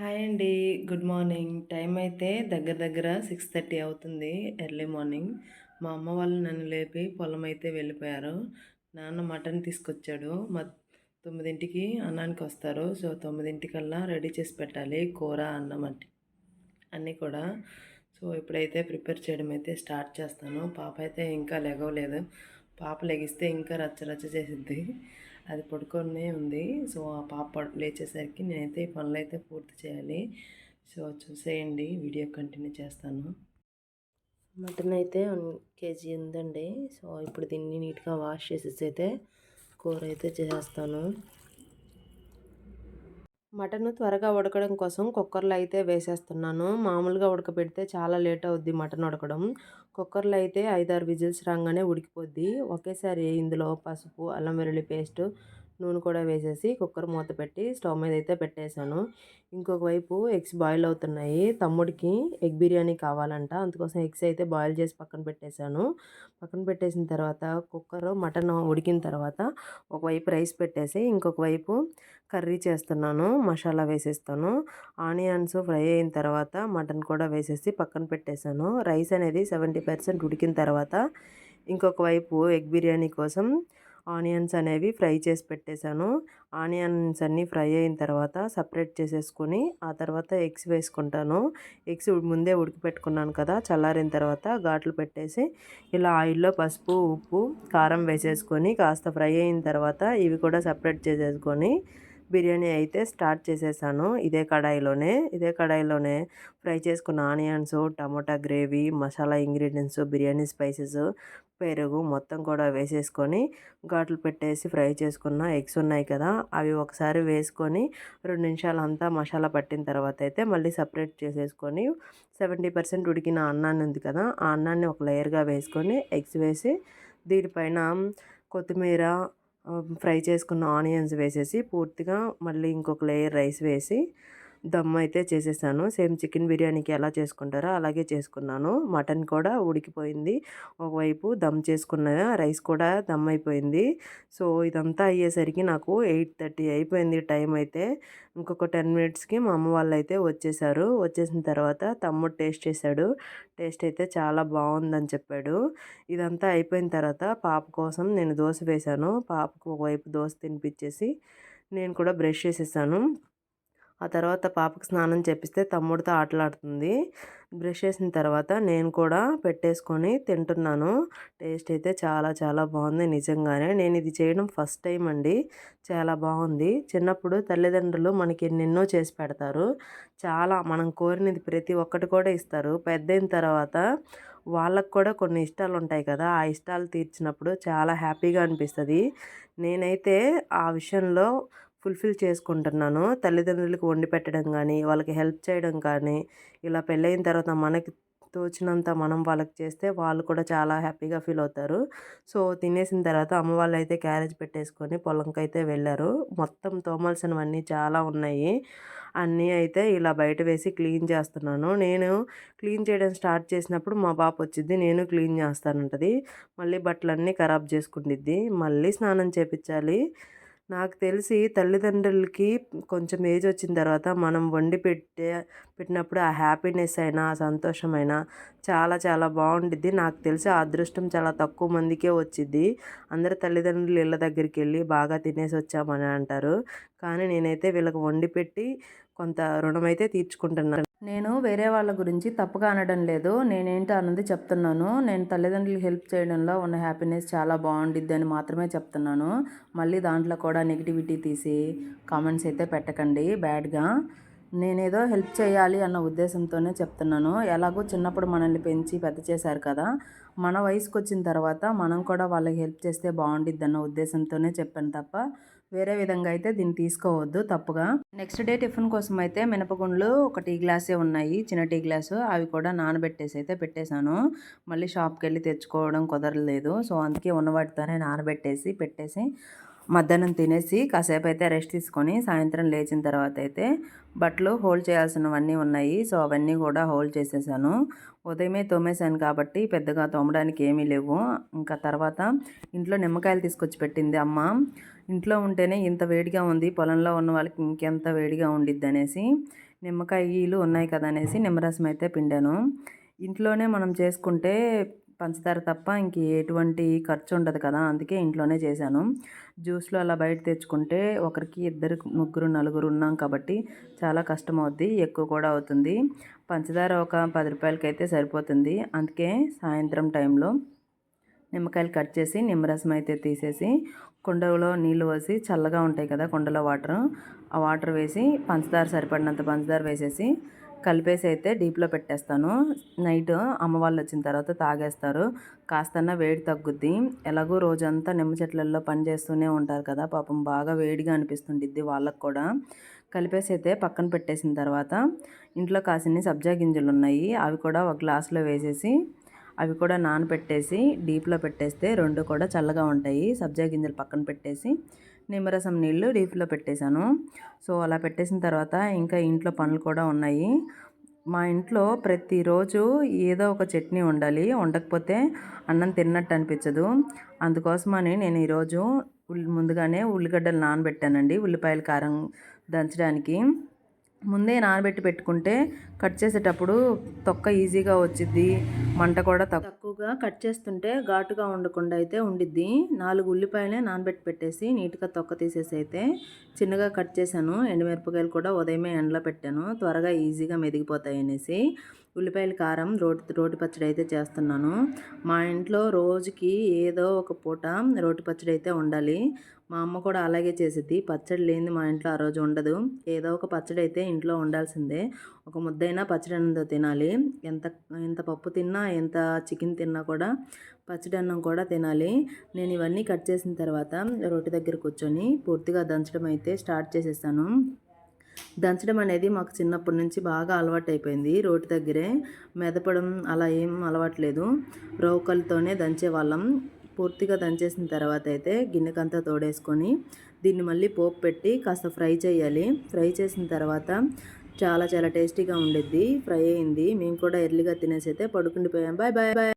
Hi అండి. Good morning. Time అయితే దగ్గర దగ్గర సిక్స్ థర్టీ అవుతుంది ఎర్లీ మార్నింగ్. మా అమ్మ వాళ్ళు నన్ను లేపి పొలం అయితే వెళ్ళిపోయారు. నాన్న మటన్ తీసుకొచ్చాడు. మా తొమ్మిదింటికి అన్నానికి వస్తారు. సో తొమ్మిదింటికల్లా రెడీ చేసి పెట్టాలి. కూర అన్నం అంటే అన్నీ కూడా. సో ఇప్పుడైతే ప్రిపేర్ చేయడం అయితే స్టార్ట్ చేస్తాను. పాప అయితే ఇంకా లెగవలేదు. పాప లెగిస్తే ఇంకా రచ్చ రచ్చ చేసిద్ది. అది పడుకొనే ఉంది. సో ఆ పాప లేచేసరికి నేనైతే ఈ పనులు అయితే పూర్తి చేయాలి. సో చూసేయండి వీడియో కంటిన్యూ చేస్తాను. మటన్ అయితే వన్ కేజీ ఉందండి. సో ఇప్పుడు దీన్ని నీట్గా వాష్ చేసేసి అయితే కూర అయితే చేసేస్తాను. మటన్ త్వరగా ఉడకడం కోసం కుక్కర్లో అయితే వేసేస్తున్నాను. మామూలుగా ఉడకబెడితే చాలా లేట్ అవుద్ది మటన్ ఉడకడం. కుక్కర్లో అయితే ఐదారు విజిల్స్ రాగానే ఉడికిపోద్ది. ఒకేసారి ఇందులో పసుపు అల్లం వెల్లుల్లి పేస్ట్ నూనె కూడా వేసేసి కుక్కర్ మూత పెట్టి స్టవ్ మీద అయితే పెట్టేశాను. ఇంకొక వైపు ఎగ్స్ బాయిల్ అవుతున్నాయి. తమ్ముడికి ఎగ్ బిర్యానీ కావాలంట. అందుకోసం ఎగ్స్ అయితే బాయిల్ చేసి పక్కన పెట్టేశాను. పక్కన పెట్టేసిన తర్వాత కుక్కర్ మటన్ ఉడికిన తర్వాత ఒకవైపు రైస్ పెట్టేసి ఇంకొక వైపు కర్రీ చేస్తున్నాను. మసాలా వేసేస్తాను. ఆనియన్స్ ఫ్రై అయిన తర్వాత మటన్ కూడా వేసేసి పక్కన పెట్టేశాను. రైస్ అనేది సెవెంటీ పర్సెంట్ ఉడికిన తర్వాత ఇంకొక వైపు ఎగ్ బిర్యానీ కోసం ఆనియన్స్ అనేవి ఫ్రై చేసి పెట్టేశాను. ఆనియన్స్ అన్నీ ఫ్రై అయిన తర్వాత సపరేట్ చేసేసుకొని ఆ తర్వాత ఎగ్స్ వేసుకుంటాను. ఎగ్స్ ముందే ఉడికిపెట్టుకున్నాను కదా చల్లారిన తర్వాత ఘాట్లు పెట్టేసి ఇలా ఆయిల్లో పసుపు ఉప్పు కారం వేసేసుకొని కాస్త ఫ్రై అయిన తర్వాత ఇవి కూడా సపరేట్ చేసేసుకొని బిర్యానీ అయితే స్టార్ట్ చేసేసాను. ఇదే కడాయిలోనే ఇదే కడాయిలోనే ఫ్రై చేసుకున్న onions tomato gravy masala ingredients biryani spices పెరుగు మొత్తం కూడా వేసేసుకొని ఘాట్లు పెట్టేసి ఫ్రై చేసుకున్న ఎగ్స్ ఉన్నాయి కదా అవి ఒకసారి వేసుకొని రెండు నిమిషాలు అంతా మసాలా పట్టిన తర్వాత అయితే మళ్ళీ సపరేట్ చేసేసుకొని సెవెంటీ పర్సెంట్ ఉడికిన అన్నాన్ని ఉంది కదా ఆ అన్నాన్ని ఒక లేయర్గా వేసుకొని ఎగ్స్ వేసి దీనిపైన కొత్తిమీర ఫ్రై చేసుకున్న ఆనియన్స్ వేసేసి పూర్తిగా మళ్ళీ ఇంకొక లేయర్ రైస్ వేసి దమ్ అయితే చేసేసాను. సేమ్ చికెన్ బిర్యానీకి ఎలా చేసుకుంటారో అలాగే చేసుకున్నాను. మటన్ కూడా ఉడికిపోయింది. ఒకవైపు దమ్ చేసుకున్న రైస్ కూడా దమ్ అయిపోయింది. సో ఇదంతా అయ్యేసరికి నాకు ఎయిట్ థర్టీ అయిపోయింది టైం అయితే. ఇంకొక టెన్ మినిట్స్కి మా అమ్మ వాళ్ళు అయితే వచ్చేసారు. వచ్చేసిన తర్వాత తమ్ముడు టేస్ట్ చేశాడు. టేస్ట్ అయితే చాలా బాగుందని చెప్పాడు. ఇదంతా అయిపోయిన తర్వాత పాప కోసం నేను దోశ వేశాను. పాపకు ఒకవైపు దోశ తినిపించేసి నేను కూడా బ్రష్ చేసేసాను. ఆ తర్వాత పాపకు స్నానం చేపిస్తే తమ్ముడితో ఆటలాడుతుంది. బ్రష్ చేసిన తర్వాత నేను కూడా పెట్టేసుకొని తింటున్నాను. టేస్ట్ అయితే చాలా చాలా బాగుంది నిజంగానే. నేను ఇది చేయడం ఫస్ట్ టైం అండి. చాలా బాగుంది. చిన్నప్పుడు తల్లిదండ్రులు మనకి ఎన్నెన్నో చేసి పెడతారు. చాలా మనం కోరినది ప్రతి ఒక్కటి కూడా ఇస్తారు. పెద్దయిన తర్వాత వాళ్ళకు కూడా కొన్ని ఇష్టాలు ఉంటాయి కదా ఆ ఇష్టాలు తీర్చినప్పుడు చాలా హ్యాపీగా అనిపిస్తుంది. నేనైతే ఆ విషయంలో ఫుల్ఫిల్ చేసుకుంటున్నాను. తల్లిదండ్రులకు వండి పెట్టడం కానీ వాళ్ళకి హెల్ప్ చేయడం కానీ ఇలా పెళ్ళైన తర్వాత మనకి తోచినంత మనం వాళ్ళకి చేస్తే వాళ్ళు కూడా చాలా హ్యాపీగా ఫీల్ అవుతారు. సో తినేసిన తర్వాత అమ్మ వాళ్ళు అయితే క్యారేజ్ పెట్టేసుకొని పొలంకి అయితే వెళ్ళారు. మొత్తం తోమాల్సినవన్నీ చాలా ఉన్నాయి. అన్నీ అయితే ఇలా బయట వేసి క్లీన్ చేస్తున్నాను. నేను క్లీన్ చేయడం స్టార్ట్ చేసినప్పుడు మా పాప వచ్చింది నేను క్లీన్ చేస్తానంటది. మళ్ళీ బట్టలన్నీ ఖరాబ్ చేసుకుంటుంది మళ్ళీ స్నానం చేపించాలి నాకు తెలిసి తల్లిదండ్రులకి కొంచెం ఏజ్ వచ్చిన తర్వాత మనం వండి పెట్టే పెట్టినప్పుడు ఆ హ్యాపీనెస్ అయినా ఆ సంతోషమైనా చాలా చాలా బాగుండిద్ది. నాకు తెలిసి ఆ అదృష్టం చాలా తక్కువ మందికే వచ్చింది అందరు తల్లిదండ్రులు ఇళ్ళ దగ్గరికి వెళ్ళి బాగా తినేసి వచ్చామని అంటారు. కానీ నేనైతే వీళ్ళకి వండి పెట్టి కొంత రుణమైతే తీర్చుకుంటున్నాను. నేను వేరే వాళ్ళ గురించి తప్పుగా అనడం లేదు. నేనేంటి అన్నది చెప్తున్నాను. నేను తల్లిదండ్రులకు హెల్ప్ చేయడంలో ఉన్న హ్యాపీనెస్ చాలా బాగుండిద్ది అని మాత్రమే చెప్తున్నాను. మళ్ళీ దాంట్లో కూడా నెగిటివిటీ తీసి కామెంట్స్ అయితే పెట్టకండి. బ్యాడ్గా నేనేదో హెల్ప్ చేయాలి అన్న ఉద్దేశంతోనే చెప్తున్నాను. ఎలాగో చిన్నప్పుడు మనల్ని పెంచి పెద్ద చేశారు కదా. మన వయసుకు వచ్చిన తర్వాత మనం కూడా వాళ్ళకి హెల్ప్ చేస్తే బాగుండిద్ది అన్న ఉద్దేశంతోనే చెప్పాను తప్ప వేరే విధంగా అయితే దీన్ని తీసుకోవద్దు తప్పుగా. నెక్స్ట్ డే టిఫిన్ కోసం అయితే మినపగుండ్లు ఒక టీ గ్లాసే ఉన్నాయి. చిన్న టీ గ్లాసు. అవి కూడా నానబెట్టేసి అయితే పెట్టేశాను. మళ్ళీ షాప్కి వెళ్ళి తెచ్చుకోవడం కుదరలేదు. సో అందుకే ఉన్నవాటితోనే నానబెట్టేసి పెట్టేసి మధ్యాహ్నం తినేసి కాసేపు అయితే రెస్ట్ తీసుకొని సాయంత్రం లేచిన తర్వాత అయితే బట్టలు హోల్డ్ చేయాల్సినవన్నీ ఉన్నాయి. సో అవన్నీ కూడా హోల్డ్ చేసేసాను. ఉదయమే తోమేశాను కాబట్టి పెద్దగా తోమడానికి ఏమీ లేవు. ఇంకా తర్వాత ఇంట్లో నిమ్మకాయలు తీసుకొచ్చి పెట్టింది అమ్మ. ఇంట్లో ఉంటేనే ఇంత వేడిగా ఉంది. పొలంలో ఉన్న వాళ్ళకి ఇంకెంత వేడిగా ఉండిద్ది అనేసి నిమ్మకాయలు ఉన్నాయి కదా అనేసి నిమ్మరసం అయితే పిండాను. ఇంట్లోనే మనం చేసుకుంటే పంచదార తప్ప ఇంక ఎటువంటి ఖర్చు ఉండదు కదా అందుకే ఇంట్లోనే చేశాను. జ్యూస్లో అలా బయట తెచ్చుకుంటే ఒకరికి ఇద్దరు ముగ్గురు నలుగురు ఉన్నాం కాబట్టి చాలా కష్టం అవుద్ది ఎక్కువ కూడా అవుతుంది. పంచదార ఒక పది రూపాయలకి అయితే సరిపోతుంది. అందుకే సాయంత్రం టైంలో నిమ్మకాయలు కట్ చేసి నిమ్మరసం అయితే తీసేసి కుండలో నీళ్ళు పోసి చల్లగా ఉంటాయి కదా కుండలో వాటర్. ఆ వాటర్ వేసి పంచదార సరిపడినంత పంచదార వేసేసి కలిపేసి అయితే డీప్లో పెట్టేస్తాను. నైట్ అమ్మ వాళ్ళు వచ్చిన తర్వాత తాగేస్తారు. కాస్తన్నా వేడి తగ్గుద్ది. ఎలాగో రోజంతా నిమ్మ చెట్లలో పని చేస్తూనే ఉంటారు కదా పాపం బాగా వేడిగా అనిపిస్తుండిద్ది వాళ్ళకు కూడా. కలిపేసి అయితే పక్కన పెట్టేసిన తర్వాత ఇంట్లో కాసిన్ని సబ్జా గింజలు ఉన్నాయి అవి కూడా ఒక గ్లాసులో వేసేసి అవి కూడా నానబెట్టేసి డీప్లో పెట్టేస్తే రెండు కూడా చల్లగా ఉంటాయి. సబ్జా గింజలు పక్కన పెట్టేసి నిమ్మరసం నీళ్ళు డీప్లో పెట్టేశాను. సో అలా పెట్టేసిన తర్వాత ఇంకా ఇంట్లో పనులు కూడా ఉన్నాయి. మా ఇంట్లో ప్రతిరోజు ఏదో ఒక చట్నీ ఉండాలి ఉండకపోతే అన్నం తిన్నట్టు అనిపించదు. అందుకోసమని నేను ఈరోజు ముందుగానే ఉల్లిగడ్డలు నానబెట్టానండి. ఉల్లిపాయల కారం దంచడానికి. ముందే నానబెట్టి పెట్టుకుంటే కట్ చేసేటప్పుడు తొక్క ఈజీగా వచ్చిద్ది మంట కూడా తక్కువగా కట్ చేస్తుంటే ఘాటుగా ఉండకుండా అయితే ఉండిద్ది. నాలుగు ఉల్లిపాయలే నానబెట్టి పెట్టేసి నీట్గా తొక్క తీసేసి అయితే చిన్నగా కట్ చేశాను. ఎండుమిరపకాయలు కూడా ఉదయమే ఎండలో పెట్టాను. త్వరగా ఈజీగా మెదిగిపోతాయి అనేసి. ఉల్లిపాయల కారం రోటి రోటి పచ్చడి అయితే చేస్తున్నాను. మా ఇంట్లో రోజుకి ఏదో ఒక పూట రోటి పచ్చడి అయితే ఉండాలి మా అమ్మ కూడా అలాగే చేసిద్ది. పచ్చడి లేనిది మా ఇంట్లో ఆ రోజు ఉండదు. ఏదో ఒక పచ్చడి అయితే ఇంట్లో ఉండాల్సిందే ఒక ముద్దైనా పచ్చడి అన్నంతో తినాలి. ఎంత ఎంత పప్పు తిన్నా ఎంత చికెన్ తిన్నా కూడా పచ్చడి అన్నం కూడా తినాలి. నేను ఇవన్నీ కట్ చేసిన తర్వాత రొట్టె దగ్గర కూర్చొని పూర్తిగా దంచడం అయితే స్టార్ట్ చేసేసాను. దంచడం అనేది మాకు చిన్నప్పటి నుంచి బాగా అలవాటు అయిపోయింది రోటి దగ్గరే మెదపడం అలా ఏం అలవాట్లేదు. రోకలతోనే దంచేవాళ్ళం. పూర్తిగా దంచేసిన తర్వాత అయితే గిన్నెకంతా తోడేసుకొని దీన్ని మళ్ళీ పోపు పెట్టి కాస్త ఫ్రై చేయాలి. ఫ్రై చేసిన తర్వాత చాలా చాలా టేస్టీగా ఉండిద్ది. ఫ్రై అయింది. మేము కూడా ఎర్లీగా తినేసి అయితే పడుకుండిపోయాం. Bye bye bye.